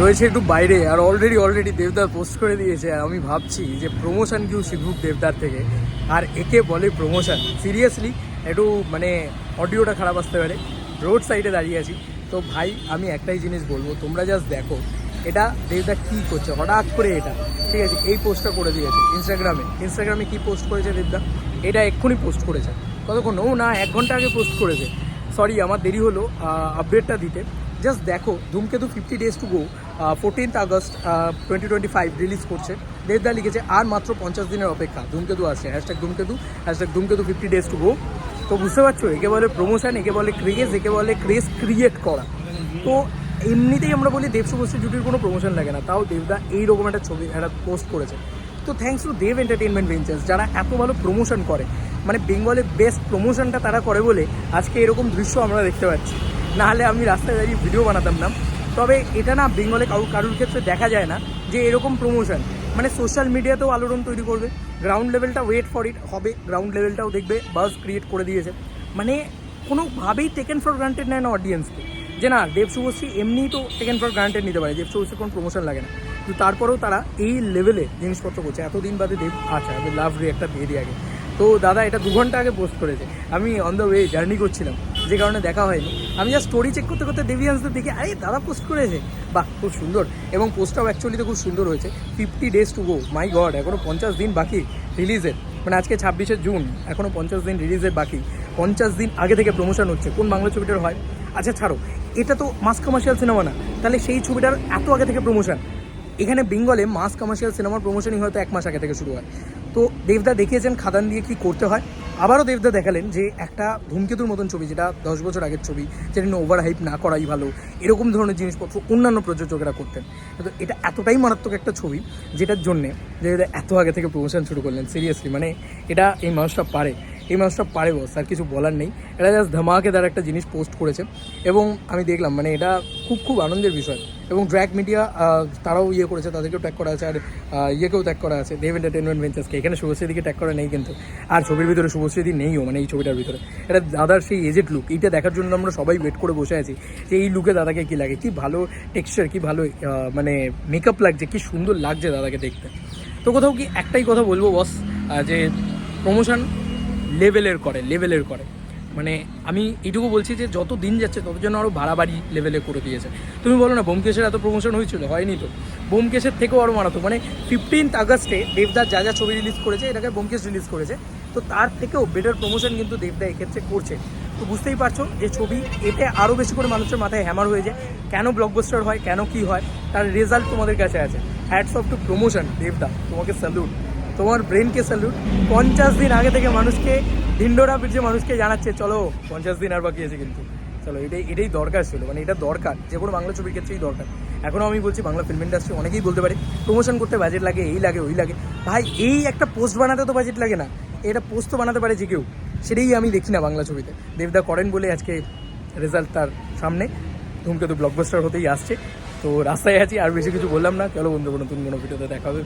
রয়েছে একটু বাইরে আর অলরেডি অলরেডি দেবদার পোস্ট করে দিয়েছে আর আমি ভাবছি যে প্রমোশন কিউ শিখুক দেবদার থেকে। আর একে বলে প্রমোশন সিরিয়াসলি একটু মানে অডিওটা খারাপ আসতে পারে। রোড সাইডে দাঁড়িয়ে আছি। তো ভাই, আমি একটাই জিনিস বলব, তোমরা জাস্ট দেখো, এটা দেবদা কী করছে? হঠাৎ করে এটা। ঠিক আছে, এই পোস্টটা করে দিয়েছে ইনস্টাগ্রামে ইনস্টাগ্রামে কী পোস্ট করেছে দেবদা? এটা এক্ষুনি পোস্ট করেছে। কতক্ষণ? ও না, এক ঘণ্টা আগে পোস্ট করেছে। সরি আমার দেরি হলো আপডেটটা দিতে। জাস্ট দেখো, Dhumketu fifty days to go fourteenth August twenty twenty five release করছে। দেবদা লিখেছে, আর মাত্র পঞ্চাশ দিনের অপেক্ষা। ধূমকেতু আসছে হ্যাশট্যাগ ধূমকেতু হ্যাশট্যাগ ধূমকেতু ফিফটি ডেজ টু গো তো বুঝতে পারছ? একে বলে প্রমোশন একে বলে ক্রেজ একে বলে ক্রেজ ক্রিয়েট করা। তো এমনিতেই আমরা বলি দেব শুভশ্রী জুটির কোনো প্রমোশন লাগে না। তাও দেবদা এইরকম একটা ছবি, একটা পোস্ট করেছে। তো thanks to Dev entertainment ventures যারা এত ভালো প্রমোশন করে মানে বেঙ্গলের বেস্ট প্রমোশনটা তারা করে বলে আজকে এরকম দৃশ্য আমরা দেখতে পাচ্ছি। নাহলে আমি রাস্তায় দাঁড়িয়ে ভিডিও বানাতাম না। তবে এটা না বেঙ্গলে কারুর কারুর ক্ষেত্রে দেখা যায় না যে এরকম প্রমোশন মানে সোশ্যাল মিডিয়াতেও আলোড়ন তৈরি করবে। গ্রাউন্ড লেভেলটা ওয়েট ফর ইট হবে। গ্রাউন্ড লেভেলটাও দেখবে বাস ক্রিয়েট করে দিয়েছে। মানে কোনোভাবেই টেকেন ফর গ্রান্টেড নেয় না অডিয়েন্সকে যে না, দেব শুভশ্রী এমনিই তো টেকেন ফর গ্রান্টেড নিতে পারে, দেব শুভশ্রীর কোনো প্রমোশন লাগে না। কিন্তু তারপরেও তারা এই লেভেলে জিনিসপত্র করছে। এতদিন বাদে দেব আচ্ছা লাভ রে একটা দিয়ে দিই আগে। তো দাদা, এটা দু ঘণ্টা আগে পোস্ট করেছে। আমি অন দ্য ওয়ে জার্নি করছিলাম। যে কারণে দেখা হয়নি। আমি জাস্ট স্টোরি চেক করতে করতে দেবিয়ান্সদের দেখি, আরে দাদা পোস্ট করেছে। বাহ, খুব সুন্দর। এবং পোস্টটাও অ্যাকচুয়ালিতে খুব সুন্দর হয়েছে। Fifty days to go my God এখনও পঞ্চাশ দিন বাকি রিলিজের মানে আজকে ছাব্বিশে জুন এখনও পঞ্চাশ দিন রিলিজের বাকি। পঞ্চাশ দিন আগে থেকে প্রমোশন হচ্ছে। কোন বাংলা ছবিটার হয়? আচ্ছা ছাড়ো। এটা তো মাস কমার্শিয়াল সিনেমা না। তাহলে সেই ছবিটার এত আগে থেকে প্রমোশন এখানে বেঙ্গলে মাস কমার্শিয়াল সিনেমার প্রমোশনই হয়তো এক মাস আগে থেকে শুরু হয়। তো দেবদা দেখিয়েছেন, খাদান দিয়ে কি করতে হয়? আবারও দেবদা দেখালেন যে একটা ধূমকেতুর মতন ছবি, যেটা দশ বছর আগের ছবি, যেটা নিয়ে ওভার হাইপ না করাই ভালো, এরকম ধরনের জিনিসপত্র অন্যান্য প্রযোজকেরা করতেন। কিন্তু এটা এতটাই মারাত্মক একটা ছবি যেটার জন্যে যে এত আগে থেকে প্রমোশন শুরু করলেন সিরিয়াসলি মানে এটা এই মানুষটা পারে। এই মানুষটা পারে বস আর কিছু বলার নেই। এটা জাস্ট ধামাকেদার একটা জিনিস পোস্ট করেছে। এবং আমি দেখলাম মানে এটা খুব খুব আনন্দের বিষয়। এবং ড্র্যাক মিডিয়া তারাও ইয়ে করেছে, তাদেরকেও ট্যাগ করা আছে, আর ইয়েকেও ট্যাগ করা আছে। দেব এন্টারটেনমেন্ট ভেঞ্চার্সকে এখানে শুভশ্রীদিকে ট্যাগ করা নেই কিন্তু। আর ছবির ভিতরে শুভশ্রীদি নেইও মানে এই ছবিটার ভিতরে। এটা দাদার সেই এজেড লুক এইটা দেখার জন্য আমরা সবাই ওয়েট করে বসে আছি যে এই লুকে দাদাকে কী লাগে, কি ভালো টেক্সচার কি ভালো মানে মেকআপ লাগছে, কি সুন্দর লাগছে দাদাকে দেখতে। তো কোথাও কি একটাই কথা বলব বস যে প্রমোশন লেভেলের করে লেভেলের করে। মানে আমি এইটুকু বলছি যে যত দিন যাচ্ছে, তত জন্য আরও বাড়াবাড়ি লেভেলে করে দিয়েছে। তুমি বলো না, বোমকেশের এত প্রমোশন হয়েছিল? হয়নি তো। বোমকেশের থেকেও আরও মারাতো মানে ফিফটিন্থ আগস্টে দেবদার যা যা ছবি রিলিজ করেছে, এটাকে বোমকেশ রিলিজ করেছে। তো তার থেকেও বেটার প্রমোশন কিন্তু দেবদা এক্ষেত্রে করছে। তো বুঝতেই পারছ যে ছবি এতে আরও বেশি করে মানুষের মাথায় হ্যামার হয়ে যায়। কেন ব্লকবাস্টার হয়, কেন কি হয়, তার রেজাল্ট তোমাদের কাছে আছে। হ্যাটস অফ টু প্রমোশন দেবদা। তোমাকে স্যালুট তোমার ব্রেনকে স্যালুট পঞ্চাশ দিন আগে থেকে মানুষকে ঢিন্ডোরা পিছিয়ে মানুষকে জানাচ্ছে, চলো, পঞ্চাশ দিন আর বাকি আছে কিন্তু। চলো, এটাই এটাই দরকার ছিল। মানে এটা দরকার। যে কোনো বাংলা ছবির ক্ষেত্রেই দরকার। এখনও আমি বলছি, বাংলা ফিল্ম ইন্ডাস্ট্রি অনেকেই বলতে পারে প্রমোশন করতে বাজেট লাগে, এই লাগে, ওই লাগে। ভাই, এই একটা পোস্ট বানাতে তো বাজেট লাগে না। এটা পোস্ট তো বানাতে পারে যে কেউ। সেটাই আমি দেখি না বাংলা ছবিতে। দেবদা করেন বলে আজকে রেজাল্ট তার সামনে। ধূমকেতু ব্লকবাস্টার হতেই আসছে। তো রাস্তায় আছি, আর বেশি কিছু বললাম না। চলো বন্ধু নতুন কোনো ভিডিওতে দেখা হবে।